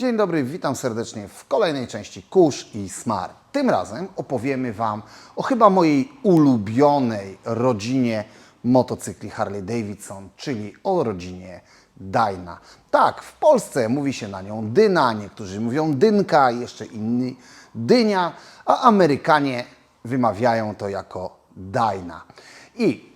Dzień dobry, witam serdecznie w kolejnej części Kurz i Smar. Tym razem opowiemy Wam o chyba mojej ulubionej rodzinie motocykli Harley Davidson, czyli o rodzinie Dyna. Tak, w Polsce mówi się na nią Dyna, niektórzy mówią Dynka, jeszcze inni Dynia, a Amerykanie wymawiają to jako Dyna. I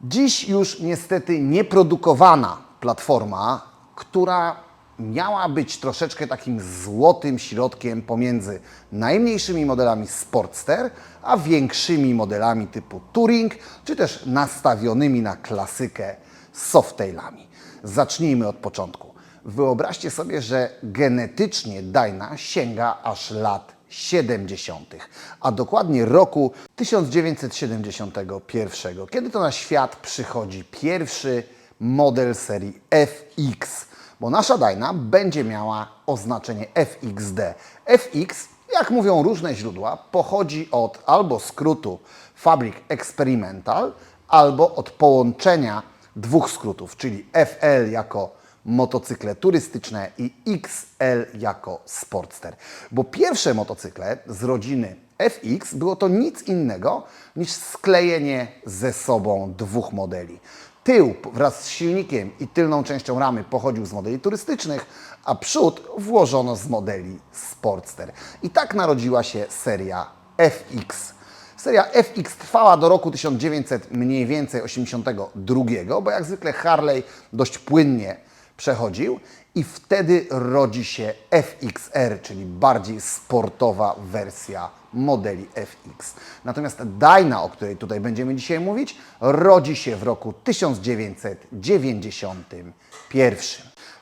Dziś już niestety nieprodukowana platforma, która miała być troszeczkę takim złotym środkiem pomiędzy najmniejszymi modelami Sportster, a większymi modelami typu Touring, czy też nastawionymi na klasykę softailami. Zacznijmy od początku. Wyobraźcie sobie, że genetycznie Dyna sięga aż lat 70., a dokładnie roku 1971, kiedy to na świat przychodzi pierwszy model serii FX, bo nasza Dyna będzie miała oznaczenie FXD. FX, jak mówią różne źródła, pochodzi od albo skrótu Fabric Experimental, albo od połączenia dwóch skrótów, czyli FL jako motocykle turystyczne i XL jako Sportster. Bo pierwsze motocykle z rodziny FX było to nic innego niż sklejenie ze sobą dwóch modeli. Tył wraz z silnikiem i tylną częścią ramy pochodził z modeli turystycznych, a przód włożono z modeli Sportster. I tak narodziła się seria FX. Seria FX trwała do roku 1900 mniej więcej 82, bo jak zwykle Harley dość płynnie przechodził i wtedy rodzi się FXR, czyli bardziej sportowa wersja modeli FX. Natomiast Dyna, o której tutaj będziemy dzisiaj mówić, rodzi się w roku 1991.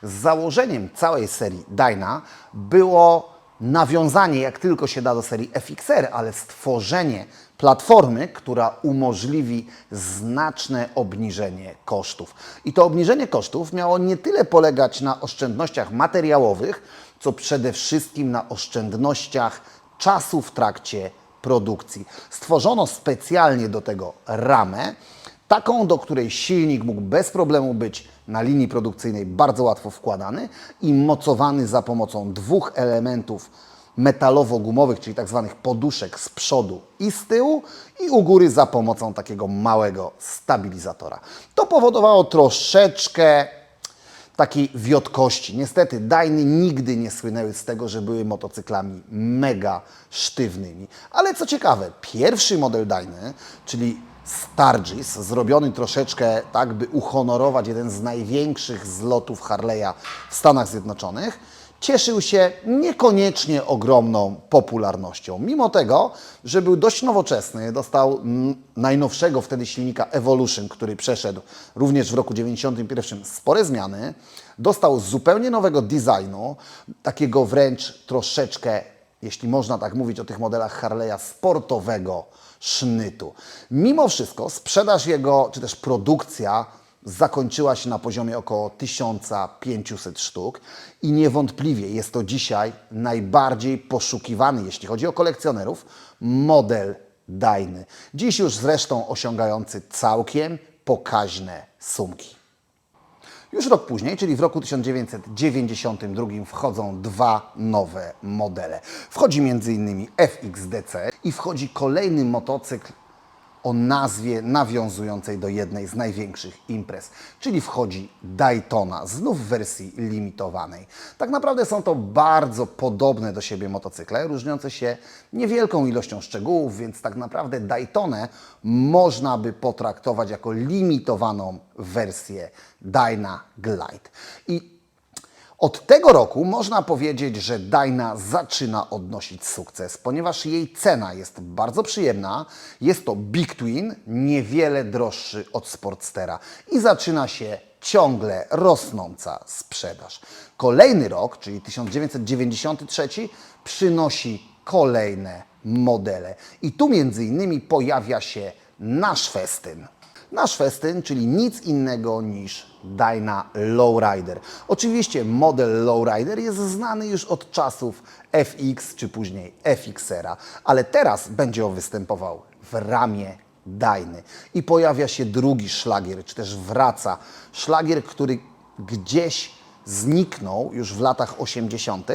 Założeniem całej serii Dyna było nawiązanie jak tylko się da do serii FXR, ale stworzenie platformy, która umożliwi znaczne obniżenie kosztów. I to obniżenie kosztów miało nie tyle polegać na oszczędnościach materiałowych, co przede wszystkim na oszczędnościach czasu w trakcie produkcji. Stworzono specjalnie do tego ramę, taką, do której silnik mógł bez problemu być na linii produkcyjnej bardzo łatwo wkładany i mocowany za pomocą dwóch elementów metalowo-gumowych, czyli tak zwanych poduszek z przodu i z tyłu i u góry za pomocą takiego małego stabilizatora. To powodowało troszeczkę takiej wiotkości. Niestety Dyny nigdy nie słynęły z tego, że były motocyklami mega sztywnymi. Ale co ciekawe, pierwszy model Dyny, czyli Stargis, zrobiony troszeczkę tak, by uhonorować jeden z największych zlotów Harley'a w Stanach Zjednoczonych, cieszył się niekoniecznie ogromną popularnością. Mimo tego, że był dość nowoczesny, dostał najnowszego wtedy silnika Evolution, który przeszedł również w roku 91 spore zmiany, dostał zupełnie nowego designu, takiego wręcz troszeczkę, jeśli można tak mówić o tych modelach Harley'a, sportowego sznytu. Mimo wszystko sprzedaż jego, czy też produkcja zakończyła się na poziomie około 1500 sztuk i niewątpliwie jest to dzisiaj najbardziej poszukiwany, jeśli chodzi o kolekcjonerów, model Dyny. Dziś już zresztą osiągający całkiem pokaźne sumki. Już rok później, czyli w roku 1992 wchodzą dwa nowe modele. Wchodzi m.in. FXDC i wchodzi kolejny motocykl o nazwie nawiązującej do jednej z największych imprez, czyli wchodzi Daytona, znów w wersji limitowanej. Tak naprawdę są to bardzo podobne do siebie motocykle, różniące się niewielką ilością szczegółów, więc tak naprawdę Daytonę można by potraktować jako limitowaną wersję Dyna Glide. I od tego roku można powiedzieć, że Dyna zaczyna odnosić sukces, ponieważ jej cena jest bardzo przyjemna. Jest to Big Twin, niewiele droższy od Sportstera i zaczyna się ciągle rosnąca sprzedaż. Kolejny rok, czyli 1993, przynosi kolejne modele. I tu między innymi pojawia się nasz festyn. Nasz festyn, czyli nic innego niż Dyna Lowrider. Oczywiście model Lowrider jest znany już od czasów FX czy później FXera, ale teraz będzie on występował w ramie Dyny. I pojawia się drugi szlagier, czy też wraca szlagier, który gdzieś zniknął już w latach 80.,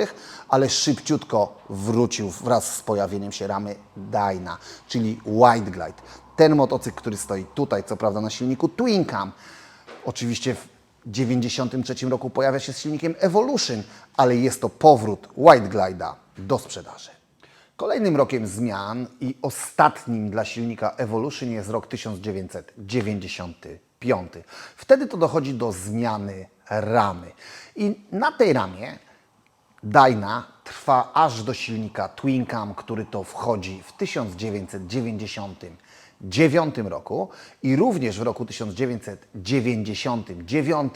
ale szybciutko wrócił wraz z pojawieniem się ramy Dyna, czyli White Glide. Ten motocykl, który stoi tutaj, co prawda na silniku Twin Cam, oczywiście w 93 roku pojawia się z silnikiem Evolution, ale jest to powrót White Glide'a do sprzedaży. Kolejnym rokiem zmian i ostatnim dla silnika Evolution jest rok 1995. Wtedy to dochodzi do zmiany ramy. I na tej ramie Dyna trwa aż do silnika Twin Cam, który to wchodzi w 1999 roku i również w roku 1999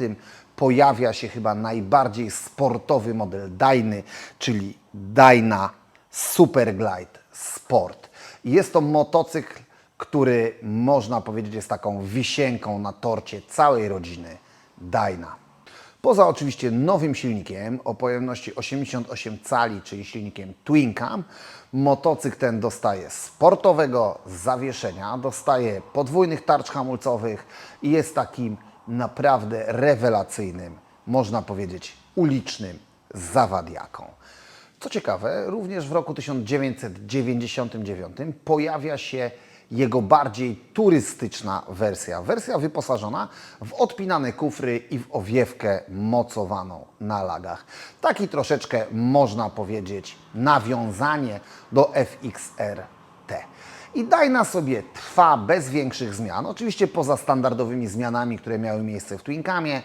pojawia się chyba najbardziej sportowy model Dyny, czyli Dyna Superglide Sport. Jest to motocykl, który można powiedzieć jest taką wisienką na torcie całej rodziny Dyna. Poza oczywiście nowym silnikiem o pojemności 88 cali, czyli silnikiem Twin Cam, motocykl ten dostaje sportowego zawieszenia, dostaje podwójnych tarcz hamulcowych i jest takim naprawdę rewelacyjnym, można powiedzieć, ulicznym zawadiaką. Co ciekawe, również w roku 1999 pojawia się jego bardziej turystyczna wersja. Wersja wyposażona w odpinane kufry i w owiewkę mocowaną na lagach. Taki troszeczkę można powiedzieć nawiązanie do FXR T. I Dyna sobie trwa bez większych zmian, oczywiście poza standardowymi zmianami, które miały miejsce w Twincamie,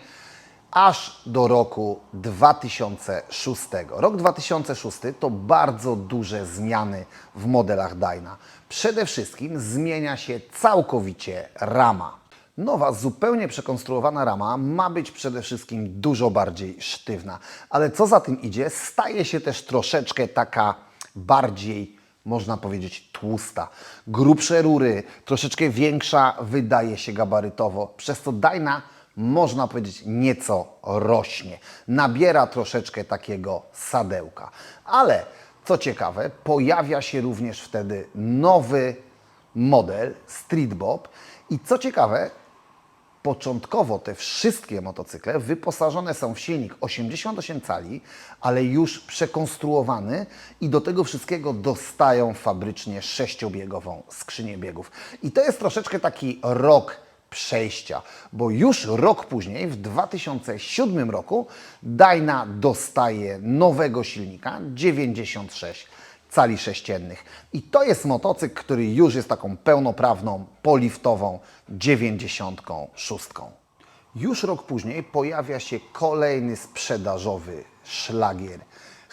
aż do roku 2006. Rok 2006 to bardzo duże zmiany w modelach Dyna. Przede wszystkim zmienia się całkowicie rama. Nowa, zupełnie przekonstruowana rama ma być przede wszystkim dużo bardziej sztywna, ale co za tym idzie, staje się też troszeczkę taka bardziej można powiedzieć tłusta. Grubsze rury, troszeczkę większa wydaje się gabarytowo, przez co Dyna można powiedzieć nieco rośnie. Nabiera troszeczkę takiego sadełka. Ale co ciekawe, pojawia się również wtedy nowy model Street Bob i co ciekawe, Początkowo te wszystkie motocykle wyposażone są w silnik 88 cali, ale już przekonstruowany i do tego wszystkiego dostają fabrycznie sześciobiegową skrzynię biegów. I to jest troszeczkę taki rok przejścia, bo już rok później, w 2007 roku, Dyna dostaje nowego silnika 96 cali sześciennych. I to jest motocykl, który już jest taką pełnoprawną, poliftową 96. Już rok później pojawia się kolejny sprzedażowy szlagier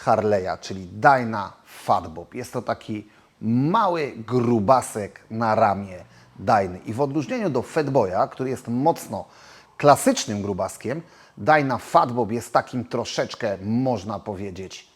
Harley'a, czyli Dyna Fatbob. Jest to taki mały grubasek na ramię Dyny. I w odróżnieniu do Fatboya, który jest mocno klasycznym grubaskiem, Dyna Fatbob jest takim troszeczkę, można powiedzieć,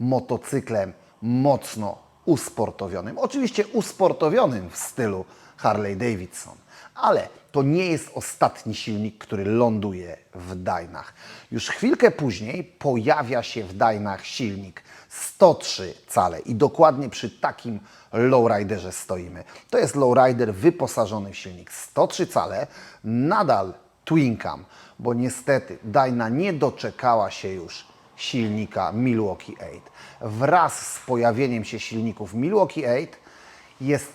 motocyklem mocno usportowionym. Oczywiście usportowionym w stylu Harley Davidson, ale to nie jest ostatni silnik, który ląduje w Dynach. Już chwilkę później pojawia się w Dynach silnik 103 cale i dokładnie przy takim lowriderze stoimy. To jest lowrider wyposażony w silnik 103 cale, nadal Twin Cam, bo niestety Dyna nie doczekała się już silnika Milwaukee 8. Wraz z pojawieniem się silników Milwaukee 8 jest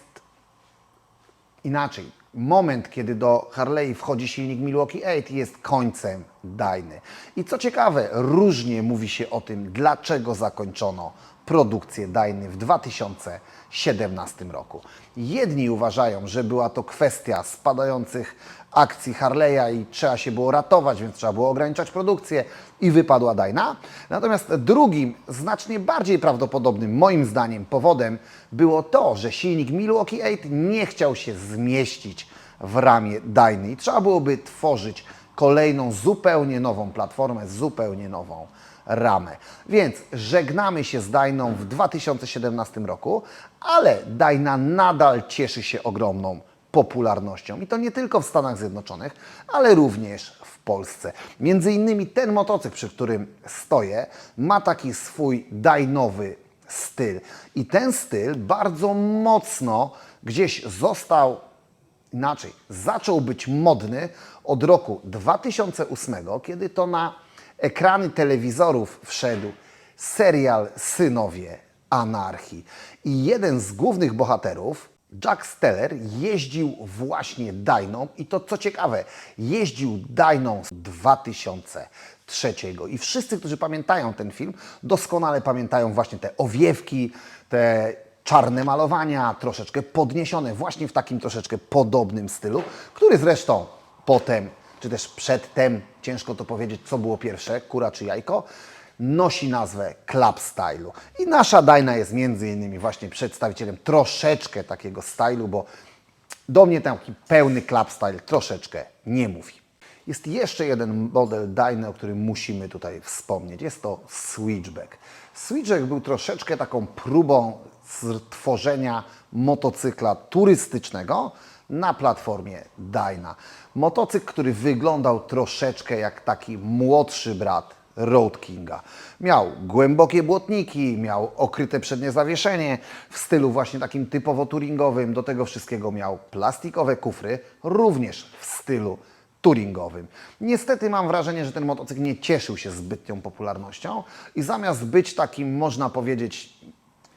inaczej. Moment, kiedy do Harley wchodzi silnik Milwaukee 8 jest końcem Dyny. I co ciekawe, różnie mówi się o tym, dlaczego zakończono produkcję Dyny w 2017 roku. Jedni uważają, że była to kwestia spadających akcji Harley'a i trzeba się było ratować, więc trzeba było ograniczać produkcję i wypadła Dyna. Natomiast drugim, znacznie bardziej prawdopodobnym, moim zdaniem, powodem było to, że silnik Milwaukee 8 nie chciał się zmieścić w ramię Dyny i trzeba byłoby tworzyć kolejną zupełnie nową platformę, zupełnie nową ramę. Więc żegnamy się z Dyną w 2017 roku, ale Dyna nadal cieszy się ogromną popularnością. I to nie tylko w Stanach Zjednoczonych, ale również w Polsce. Między innymi ten motocykl, przy którym stoję, ma taki swój dajnowy styl. I ten styl bardzo mocno gdzieś został inaczej, zaczął być modny od roku 2008, kiedy to na ekrany telewizorów wszedł serial Synowie Anarchii. I jeden z głównych bohaterów, Jack Steller, jeździł właśnie Dyną i to co ciekawe, jeździł Dyną z 2003. I wszyscy, którzy pamiętają ten film, doskonale pamiętają właśnie te owiewki, te czarne malowania, troszeczkę podniesione właśnie w takim troszeczkę podobnym stylu, który zresztą potem, czy też przedtem, ciężko to powiedzieć, co było pierwsze, kura czy jajko, nosi nazwę Club Stylu. I nasza Dajna jest między innymi właśnie przedstawicielem troszeczkę takiego stylu, bo do mnie taki pełny club style troszeczkę nie mówi. Jest jeszcze jeden model Dyna, o którym musimy tutaj wspomnieć. Jest to Switchback. Switchback był troszeczkę taką próbą stworzenia motocykla turystycznego na platformie Dyna. Motocykl, który wyglądał troszeczkę jak taki młodszy brat Road Kinga. Miał głębokie błotniki, miał okryte przednie zawieszenie w stylu właśnie takim typowo touringowym. Do tego wszystkiego miał plastikowe kufry, również w stylu touringowym. Niestety mam wrażenie, że ten motocykl nie cieszył się zbytnią popularnością i zamiast być takim, można powiedzieć,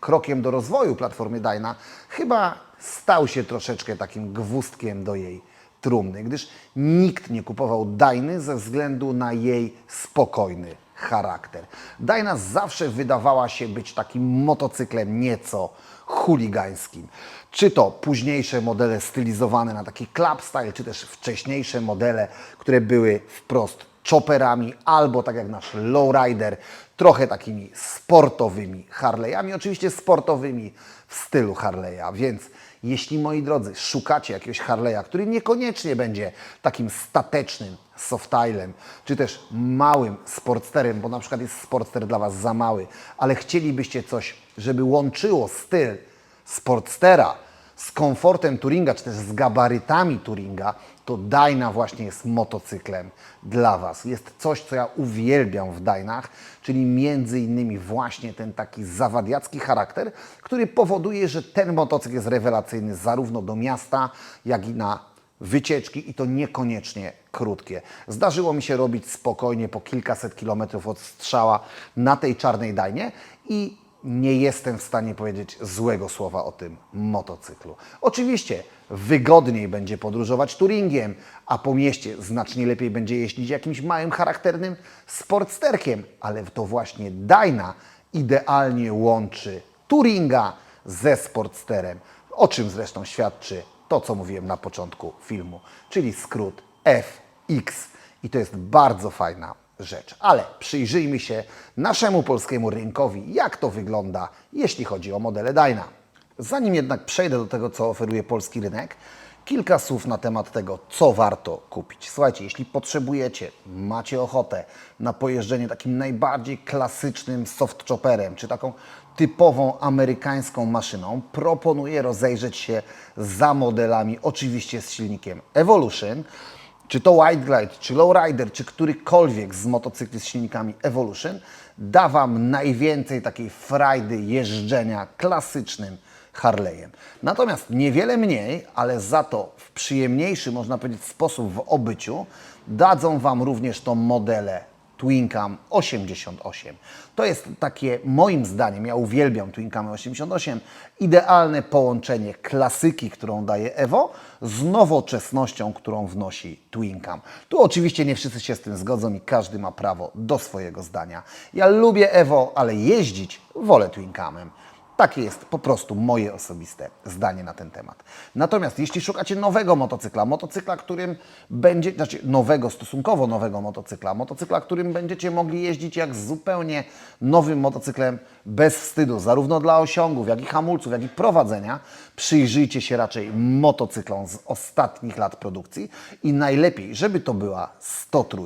krokiem do rozwoju platformy Dyna, chyba stał się troszeczkę takim gwózdkiem do jej trumny, gdyż nikt nie kupował Dyny ze względu na jej spokojny charakter. Dyna zawsze wydawała się być takim motocyklem nieco chuligańskim. Czy to późniejsze modele stylizowane na taki club style, czy też wcześniejsze modele, które były wprost chopperami, albo tak jak nasz lowrider, trochę takimi sportowymi Harley'ami, oczywiście sportowymi w stylu Harley'a, więc jeśli moi drodzy szukacie jakiegoś Harley'a, który niekoniecznie będzie takim statecznym softylem, czy też małym sportsterem, bo na przykład jest sportster dla Was za mały, ale chcielibyście coś, żeby łączyło styl sportstera z komfortem Touringa, czy też z gabarytami Touringa, to Dyna właśnie jest motocyklem dla Was. Jest coś, co ja uwielbiam w Dynach, czyli między innymi właśnie ten taki zawadiacki charakter, który powoduje, że ten motocykl jest rewelacyjny zarówno do miasta, jak i na wycieczki i to niekoniecznie krótkie. Zdarzyło mi się robić spokojnie po kilkaset kilometrów od strzała na tej czarnej dajnie i nie jestem w stanie powiedzieć złego słowa o tym motocyklu. Oczywiście wygodniej będzie podróżować touringiem, a po mieście znacznie lepiej będzie jeździć jakimś małym, charakternym sportsterkiem, ale to właśnie Dyna idealnie łączy touringa ze sportsterem, o czym zresztą świadczy to, co mówiłem na początku filmu, czyli skrót FX. I to jest bardzo fajna rzecz. Ale przyjrzyjmy się naszemu polskiemu rynkowi, jak to wygląda, jeśli chodzi o modele Dyna. Zanim jednak przejdę do tego, co oferuje polski rynek, kilka słów na temat tego, co warto kupić. Słuchajcie, jeśli potrzebujecie, macie ochotę na pojeżdżenie takim najbardziej klasycznym soft chopperem, czy taką typową amerykańską maszyną, proponuję rozejrzeć się za modelami, oczywiście z silnikiem Evolution, czy to White Glide, czy Lowrider, czy którykolwiek z motocykli z silnikami Evolution, da Wam najwięcej takiej frajdy jeżdżenia klasycznym Harley'em. Natomiast niewiele mniej, ale za to w przyjemniejszy, można powiedzieć, sposób w obyciu, dadzą Wam również to modele Twincam 88. To jest takie, moim zdaniem, ja uwielbiam Twincamy 88, idealne połączenie klasyki, którą daje Evo, z nowoczesnością, którą wnosi Twincam. Tu oczywiście nie wszyscy się z tym zgodzą i każdy ma prawo do swojego zdania. Ja lubię Evo, ale jeździć wolę Twincamem. Takie jest po prostu moje osobiste zdanie na ten temat. Natomiast jeśli szukacie nowego motocykla, motocykla, którym będzie, znaczy nowego, stosunkowo nowego motocykla, motocykla, którym będziecie mogli jeździć jak zupełnie nowym motocyklem bez wstydu, zarówno dla osiągów, jak i hamulców, jak i prowadzenia, przyjrzyjcie się raczej motocyklom z ostatnich lat produkcji i najlepiej, żeby to była 103.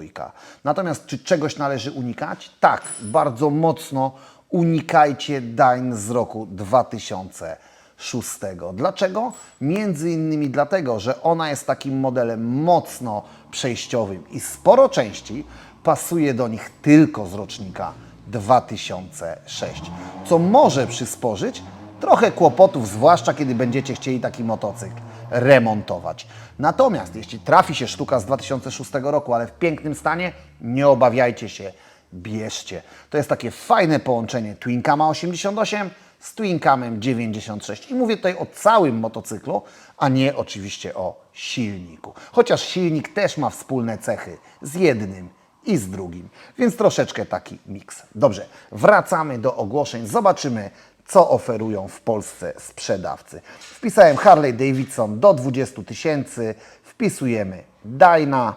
Natomiast czy czegoś należy unikać? Tak, bardzo mocno unikajcie dań z roku 2006. Dlaczego? Między innymi dlatego, że ona jest takim modelem mocno przejściowym i sporo części pasuje do nich tylko z rocznika 2006, co może przysporzyć trochę kłopotów, zwłaszcza kiedy będziecie chcieli taki motocykl remontować. Natomiast jeśli trafi się sztuka z 2006 roku, ale w pięknym stanie, nie obawiajcie się, bierzcie. To jest takie fajne połączenie Twinkama 88 z Twinkamem 96. I mówię tutaj o całym motocyklu, a nie oczywiście o silniku. Chociaż silnik też ma wspólne cechy z jednym i z drugim, więc troszeczkę taki miks. Dobrze, wracamy do ogłoszeń, zobaczymy co oferują w Polsce sprzedawcy. Wpisałem Harley Davidson do 20 tysięcy, wpisujemy Dyna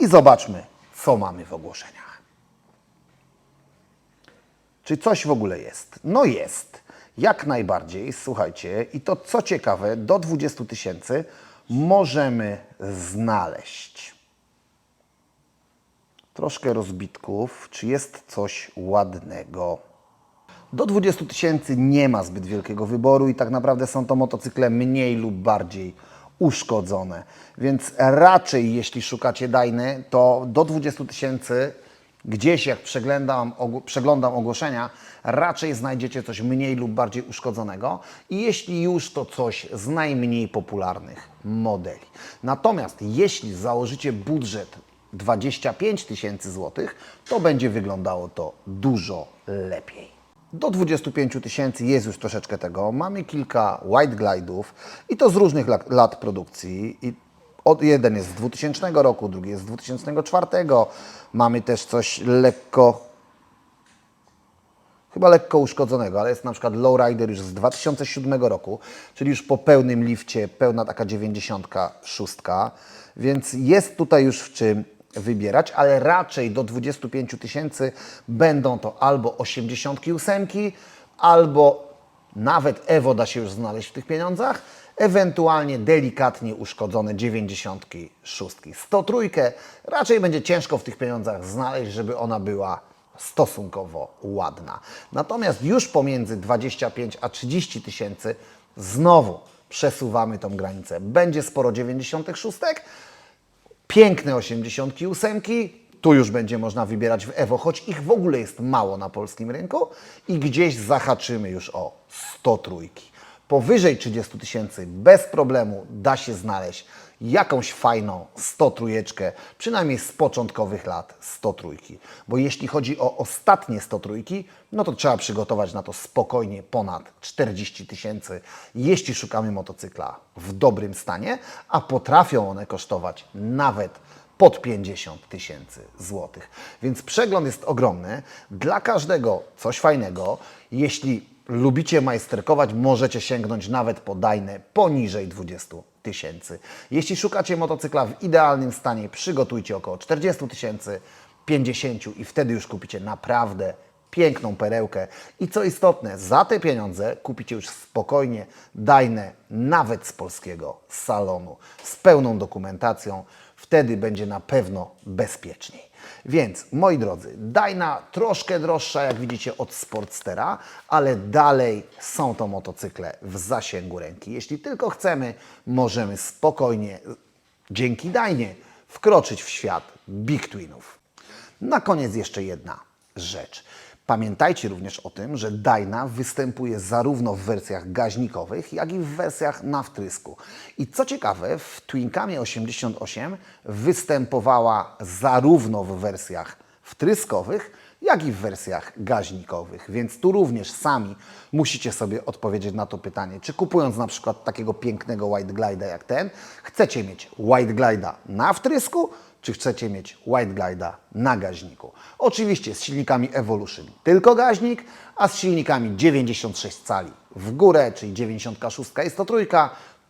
i zobaczmy co mamy w ogłoszeniach. Czy coś w ogóle jest? No jest. Jak najbardziej, słuchajcie, i to co ciekawe, do 20 tysięcy możemy znaleźć. Troszkę rozbitków. Czy jest coś ładnego? Do 20 tysięcy nie ma zbyt wielkiego wyboru i tak naprawdę są to motocykle mniej lub bardziej uszkodzone. Więc raczej jeśli szukacie Dajny, to do 20 tysięcy gdzieś jak przeglądam, przeglądam ogłoszenia, raczej znajdziecie coś mniej lub bardziej uszkodzonego i jeśli już, to coś z najmniej popularnych modeli. Natomiast jeśli założycie budżet 25 tysięcy złotych, to będzie wyglądało to dużo lepiej. Do 25 tysięcy jest już troszeczkę tego. Mamy kilka White Glide'ów i to z różnych lat, lat produkcji. I od, jeden jest z 2000 roku, drugi jest z 2004. Mamy też coś lekko, chyba lekko uszkodzonego, ale jest na przykład Lowrider już z 2007 roku, czyli już po pełnym lifcie, pełna taka 96, więc jest tutaj już w czym wybierać, ale raczej do 25 tysięcy będą to albo 88, albo nawet Evo da się już znaleźć w tych pieniądzach, ewentualnie delikatnie uszkodzone 96. 103 raczej będzie ciężko w tych pieniądzach znaleźć, żeby ona była stosunkowo ładna. Natomiast już pomiędzy 25 a 30 tysięcy znowu przesuwamy tą granicę. Będzie sporo 96, piękne 88. Tu już będzie można wybierać w Evo, choć ich w ogóle jest mało na polskim rynku i gdzieś zahaczymy już o 103. Powyżej 30 tysięcy bez problemu da się znaleźć jakąś fajną 103, przynajmniej z początkowych lat 103. Bo jeśli chodzi o ostatnie 103, no to trzeba przygotować na to spokojnie ponad 40 tysięcy, jeśli szukamy motocykla w dobrym stanie, a potrafią one kosztować nawet pod 50 tysięcy złotych. Więc przegląd jest ogromny. Dla każdego coś fajnego. Jeśli lubicie majsterkować, możecie sięgnąć nawet po Dajne poniżej 20 tysięcy. Jeśli szukacie motocykla w idealnym stanie, przygotujcie około 40 tysięcy, 50 i wtedy już kupicie naprawdę piękną perełkę. I co istotne, za te pieniądze kupicie już spokojnie Dajne nawet z polskiego salonu, z pełną dokumentacją. Wtedy będzie na pewno bezpieczniej. Więc, moi drodzy, Dyna troszkę droższa, jak widzicie, od Sportstera, ale dalej są to motocykle w zasięgu ręki. Jeśli tylko chcemy, możemy spokojnie, dzięki Dajnie, wkroczyć w świat Big Twinów. Na koniec jeszcze jedna rzecz. Pamiętajcie również o tym, że Dyna występuje zarówno w wersjach gaźnikowych, jak i w wersjach na wtrysku. I co ciekawe, w Twinkamie 88 występowała zarówno w wersjach wtryskowych, jak i w wersjach gaźnikowych. Więc tu również sami musicie sobie odpowiedzieć na to pytanie, czy kupując na przykład takiego pięknego White Glide'a jak ten, chcecie mieć White Glide'a na wtrysku, czy chcecie mieć White Glide'a na gaźniku. Oczywiście z silnikami Evolution tylko gaźnik, a z silnikami 96 cali w górę, czyli 96 i 103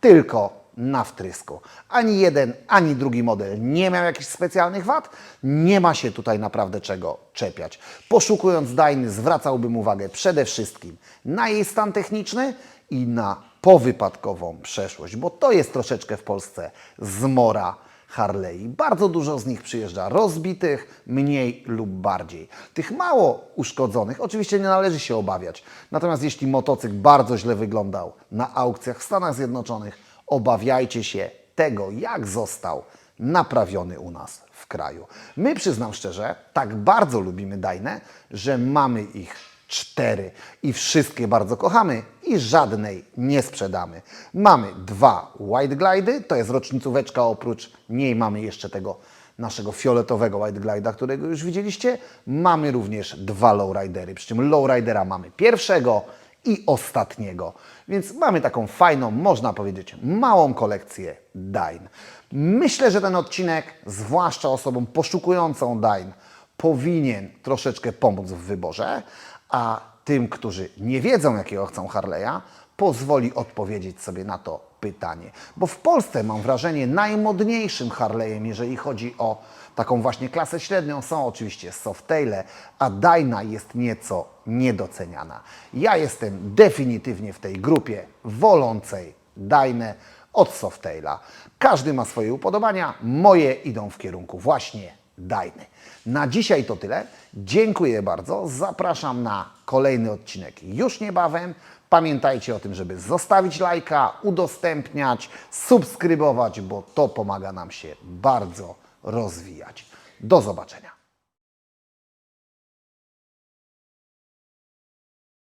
tylko na wtrysku. Ani jeden, ani drugi model nie miał jakichś specjalnych wad, nie ma się tutaj naprawdę czego czepiać. Poszukując Dajny zwracałbym uwagę przede wszystkim na jej stan techniczny i na powypadkową przeszłość, bo to jest troszeczkę w Polsce zmora Harley. Bardzo dużo z nich przyjeżdża rozbitych, mniej lub bardziej. Tych mało uszkodzonych oczywiście nie należy się obawiać. Natomiast jeśli motocykl bardzo źle wyglądał na aukcjach w Stanach Zjednoczonych, obawiajcie się tego, jak został naprawiony u nas w kraju. My, przyznam szczerze, tak bardzo lubimy Dajne, że mamy ich cztery i wszystkie bardzo kochamy i żadnej nie sprzedamy. Mamy dwa White Glidy, to jest rocznicóweczka, oprócz niej mamy jeszcze tego naszego fioletowego White Glida, którego już widzieliście. Mamy również dwa Lowridery, przy czym Lowridera mamy pierwszego i ostatniego. Więc mamy taką fajną, można powiedzieć, małą kolekcję Dine. Myślę, że ten odcinek, zwłaszcza osobom poszukującą Dine, powinien troszeczkę pomóc w wyborze, a tym, którzy nie wiedzą, jakiego chcą Harley'a, pozwoli odpowiedzieć sobie na to pytanie. Bo w Polsce mam wrażenie najmodniejszym Harley'em, jeżeli chodzi o taką właśnie klasę średnią, są oczywiście Softaile, a Dyna jest nieco niedoceniana. Ja jestem definitywnie w tej grupie wolącej Dynę od Softaila. Każdy ma swoje upodobania, moje idą w kierunku właśnie Dyny. Na dzisiaj to tyle. Dziękuję bardzo. Zapraszam na kolejny odcinek już niebawem. Pamiętajcie o tym, żeby zostawić lajka, udostępniać, subskrybować, bo to pomaga nam się bardzo rozwijać. Do zobaczenia.